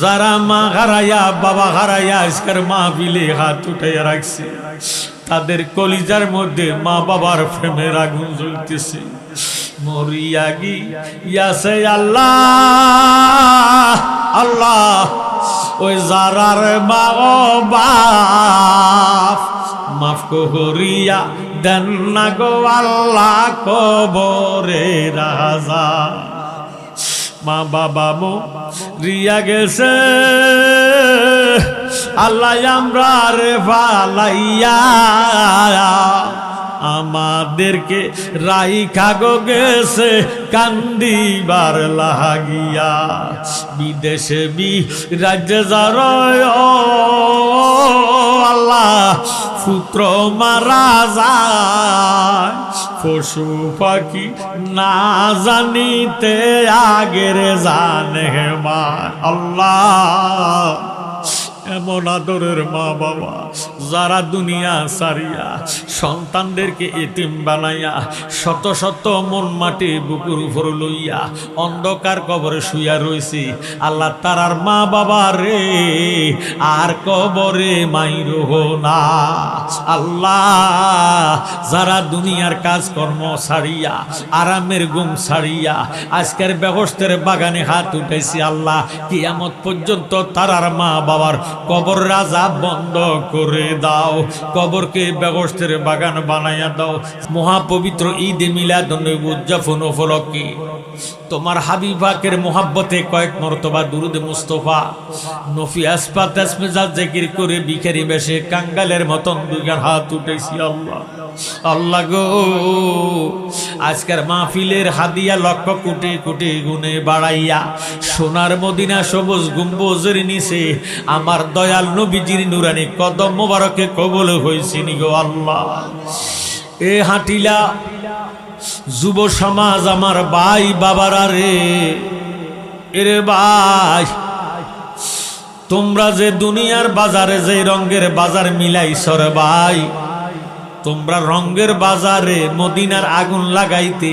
যারা মা হারাইয়া বাবা হারাইয়া আজকের মা বিলে হাত উঠাইয়া রাখছে। তাদের কলিজার মধ্যে মা বাবার প্রেমের আগুন জ্বলতেছে। মরিয়া গি ইয়াসে আল্লাহ আল্লাহ, ওই যারার মা ও বাপ, মাফ করিয়া দেন না গো আল্লাহ কবরে রাজা মা বাবা মো, রিয়া গেছে। আল্লাহ আমরা রে ভালাইয়া আমাদেরকে রাই খাগো গেছে, কান্দিবার লাগিয়া। বিদেশে বি রাজ্যে যার আল্লাহ, পুত্র মারা যায়। পশু পাখি না জানিতে আগের জানে মা আল্লাহ। এমন আদরের মা বাবা যারা দুনিয়া সারিয়া সন্তানদেরকে এতিম বানাইয়া শত শত মন মাটি বুকুর উপর লইয়া অন্ধকার কবরে শুইয়া রইছি, আল্লাহ তারার মা বাবা রে, আর কবরে মাইর না। আল্লাহ, যারা দুনিয়ার কাজকর্ম ছাড়িয়া, আরামের গুম ছাড়িয়া, আজকের ব্যবস্থার বাগানে হাত উঠেছি আল্লাহ, কিয়ামত পর্যন্ত তারার মা বাবার কবর রাজা বন্ধ করে দাও। কবরকে ব্যবস্থার বাগান বানাইয়া দাও। মহাপবিত্র ঈদ মিলাদ উদযাপন উপলক্ষে। তোমার হাবিবাকের মোহাব্বতে কয়েক মর্তবা দুরুদ মুস্তফা। নফি আসমেজা জেকির করে বিখারি বেশে কাঙ্গালের মতন দুইগার হাত উঠেছি আল্লাহ। আল্লাহ গো, আজকের মাহফিলের হাদিয়া লক্ষ কোটি কোটি গুণে বাড়াইয়া, সোনার মদিনা সবুজ গুম্বজের নিচে আমার দয়াল নবীজির নুরানি কদম মোবারকে কবল হয়েছিনি গো আল্লাহ। এ হাঁটিলা যুব সমাজ আমার ভাই বাবারা রে, এরে ভাই, তোমরা যে দুনিয়ার বাজারে যে রঙ্গের বাজার মিলাই রে ভাই তোমরা রঙের বাজারে মদিনার আগুন লাগাইতে,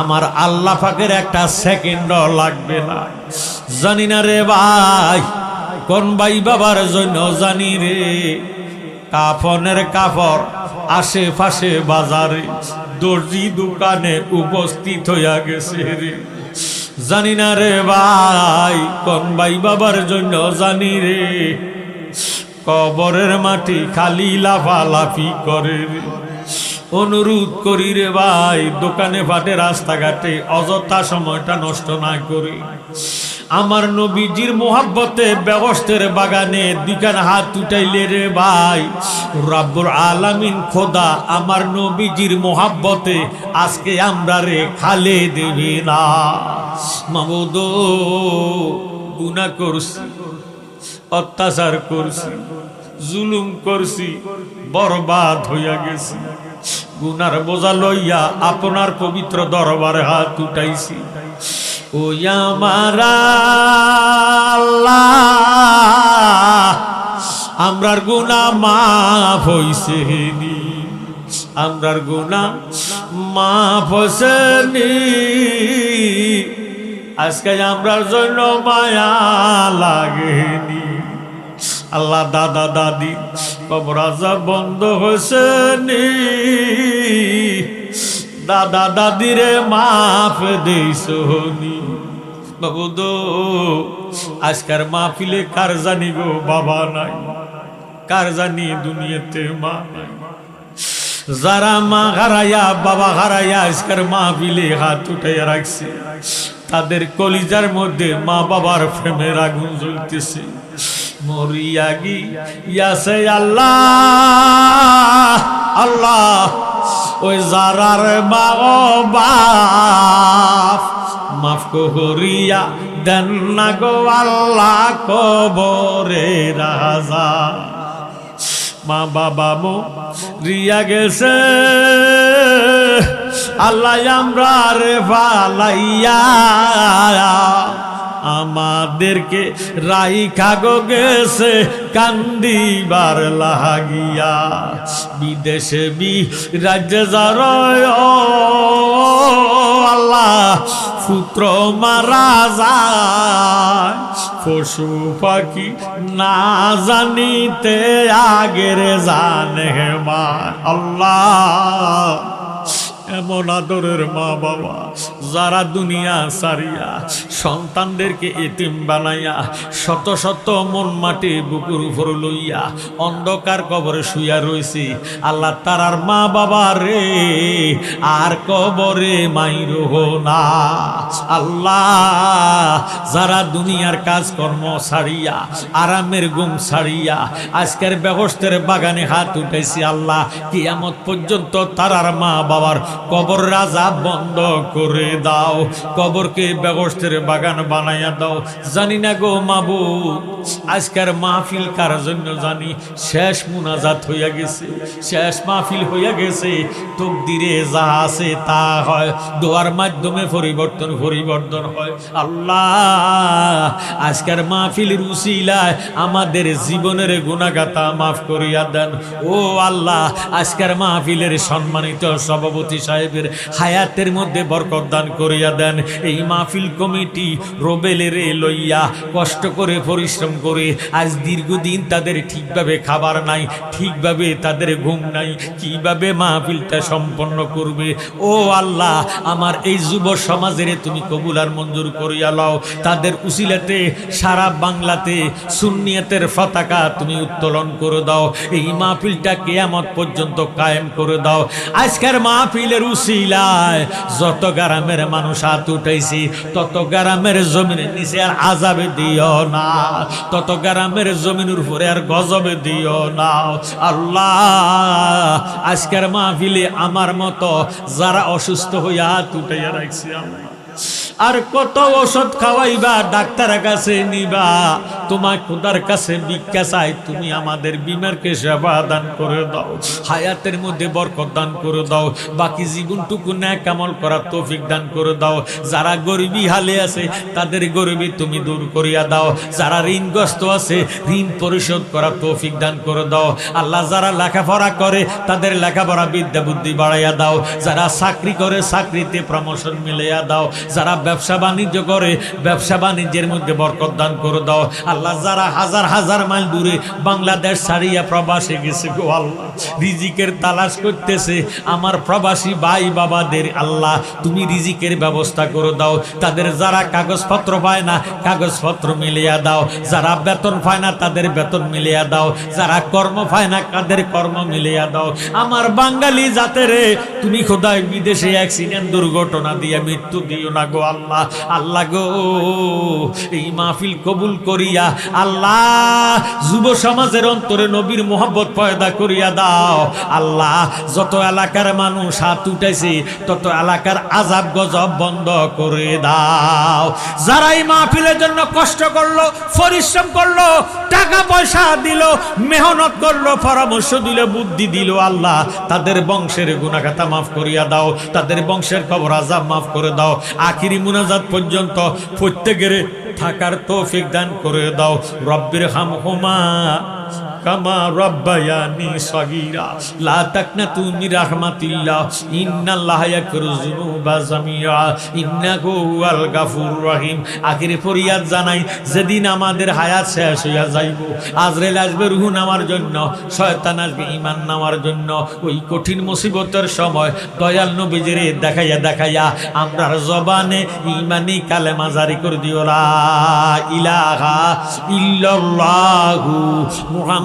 আমার আল্লাহ পাকের একটা সেকেন্ড লাগবে না। জানি না রে ভাই, কোন ভাই বাবার জন্য জানি রে। কাফনের কাপড় আশেপাশে বাজারে দর্জি দোকানে উপস্থিত হইয়া গেছে রে। জানি না রে ভাই, কোন ভাই বাবার জন্য জানি রে। কবরের মাটি খালি লাফালাফি করে অনুরোধ করি রে ভাই, দোকানে ফাটে, রাস্তাঘাটে, অযথা সময়টা নষ্ট না করি। আমার নবীজির মোহাব্বতে ব্যবস্থার বাগানে দুখান হাত উঠাইলে রে ভাই রাব্বুর আলামিন, খোদা, আমার নবীজির মোহাব্বতে আজকে আমরা রে খালে দেবে না। মামুদ গুনা করছি। অত্যাচার করছি, জুলুম করছি, বরবাদ হইয়া গেছি। গুনার বোঝা লইয়া আপনার পবিত্র দরবারে হাত উঠাইছি। ও আমারা আমরার গুনা মাফ হইছে নি। আমরার গুনা মাফ হইছে নি। আজকে আমরার জন্য মায়া লাগেনি আল্লাহ দাদা দাদি কবরাজা বন্ধ হয়েছে নি। দাদা দাদিরে মাফ দিস নি। বাবু দো আজকার মাহফিলে কার জানি গো বাবা নাই, কার জানি দুনিয়াতে মা নাই। যারা মা হারাইয়া, বাবা হারাইয়া আজকের মাহফিলে হাত উঠাইয়া রাখছে, তাদের কলিজার মধ্যে মা বাবার প্রেমের আগুন জ্বলতেছে। মরিয়া গি ইয়াসে আল্লাহ আল্লাহ, ওই যারার মা বাপ। মাফ করিয়া দেন না গো আল্লাহ কবরে রাজা। মা বাবা মো, রিয়া গেছে। আল্লাহ আমরা রে ভালাইয়া আমাদেরকে রাই খাগো গেছে কান্দিবার লাগিয়া। বিদেশে বি রাজ্যে যার আল্লাহ পুত্র মারা যায়। পশু পাখি না জানিতে আগের জানে মা আল্লাহ। এমন আদরের মা বাবা যারা দুনিয়া সারিয়া সন্তানদেরকে এতিম বানাইয়া শত শত মন মাটি বুকুর উপর লইয়া অন্ধকার কবরে শুইয়া রইছি। আল্লাহ তারার মা বাবা রে, আর কবরে মাইরহ না। আল্লাহ যারা দুনিয়ার কাজকর্ম ছাড়িয়া আরামের গুম ছাড়িয়া আজকের ব্যবস্থার বাগানে হাত উঠাইছি আল্লাহ, কিয়ামত পর্যন্ত তারার মা বাবার কবর রাজা বন্ধ করে দাও। কবরকে ব্যবস্থার বাগান বানাইয়া দাও। জানি না গো মাবু আজকের মাহফিল কার জন্য জানি? শেষ মুনাজাত হইয়া গেছে, শেষ মাহফিল হইয়া গেছে। তকদিরে যা আছে তা হয়। দোয়ার মাধ্যমে পরিবর্তন পরিবর্তন হয়। আল্লাহ, আজকের মাহফিল উসিলায় আমাদের জীবনের গুণাগাতা মাফ করিয়া দেন। ও আল্লাহ, আজকের মাহফিলের সম্মানিত সভাপতি সাহেবের হায়াতের মধ্যে বরকত দান করিয়া দেন। এই মাহফিল কমিটি রোবেলের লইয়া কষ্ট করে পরিশ্রম করে আজ দীর্ঘদিন তাদের ঠিকভাবে খাবার নাই, ঠিকভাবে তাদের ঘুম নাই, কীভাবে মাহফিলটা সম্পন্ন করবে? ও আল্লাহ, আমার এই যুব সমাজের তুমি কবুল আর মঞ্জুর করিয়া লও। তাদের উসিলাতে সারা বাংলাতে সুন্নিয়তের পতাকা তুমি উত্তোলন করে দাও। এই মাহফিলটা কেয়ামত পর্যন্ত কায়েম করে দাও। আজকের মাহফিলের উসিলায়, যত গ্রামের মানুষ হাত উঠাইছি, তত গ্রামের জমিনের নিচে আর আজাবে দিও না, তত গ্রামের জমিনের উপরে আর গজবে দিও না। আল্লাহ, আজকের মাহফিলে আমার মতো যারা অসুস্থ হইয়া হাত উঠাইয়া রাখছি আল্লাহ। আর কত ওষুধ খাওয়াইবা ডাক্তারের কাছে নিবা। তোমার খুদার কাছে ভিক্ষা চাই, তুমি আমাদের বিমারকে সেবা দান করে দাও, হায়াতের মধ্যে বরকত দান করে দাও, বাকি জীবনটুকু ন্যায় কামল করার তৌফিক দান করে দাও। যারা গরিবী হালে আছে, তাদের গরিবী তুমি দূর করিয়া দাও। যারা ঋণগ্রস্ত আছে, ঋণ পরিশোধ করার তৌফিক দান করে দাও। আল্লাহ যারা লেখাপড়া করে, তাদের লেখাপড়া বিদ্যা বুদ্ধি বাড়াইয়া দাও। যারা চাকরি করে, চাকরিতে প্রমোশন মিলাইয়া দাও। যারা ব্যবসা বাণিজ্য করে, ব্যবসা বাণিজ্যের মধ্যে বরকত দান করে দাও। আল্লাহ যারা হাজার হাজার মাইল দূরে বাংলাদেশ ছাড়িয়া প্রবাসে গেছে গো আল্লাহ, রিজিকের তালাশ করতেছে। আমার প্রবাসী ভাই বাবাদের আল্লাহ, তুমি রিজিকের ব্যবস্থা করে দাও। তাদের যারা কাগজপত্র পায় না, কাগজপত্র মিলিয়া দাও। যারা বেতন পায় না, তাদের বেতন মিলিয়া দাও। যারা কর্ম পায় না, তাদের কর্ম মিলিয়া দাও। আমার বাঙালি জাতের, তুমি খোদায় বিদেশে অ্যাক্সিডেন্ট দুর্ঘটনা দিয়ে মৃত্যু দিও না গো আল্লাহ আল্লাহ গো, এই মাহফিল কবুল করিয়া আল্লাহ, যুব সমাজের অন্তরে নবীর মোহব্বত পয়দা করিয়া দাও। আল্লাহ, যত এলাকার মানুষ হাত উঠাইছে, তত এলাকার আজাব গজব বন্ধ করে দাও। যারা এই মাহফিলের জন্য কষ্ট করল, পরিশ্রম করল, টাকা পয়সা দিল, মেহনত করল, পরামর্শ দিল, বুদ্ধি দিল, আল্লাহ, তাদের বংশের গুণাগাতা মাফ করিয়া দাও, তাদের বংশের কবর আজাব মাফ করে দাও। আখিরি মুনাজাত পর্যন্ত প্রত্যেকের থাকার তৌফিক দান করে দাও। রব্বির হাম হুমা লা জানাই, যেদিন আমাদের হায়াত শেষ হইয়া যাইব। আসবে নামার জন্য, শয়তান আসবে ঈমান নামার জন্য। ওই কঠিন মুসিবতের সময় দয়াল নবীজিরে দেখাইয়া দেখাইয়া, আমরার জবানে ঈমানি কালেমা জারি করে দিও। লা ইলাহা ইল্লাল্লাহু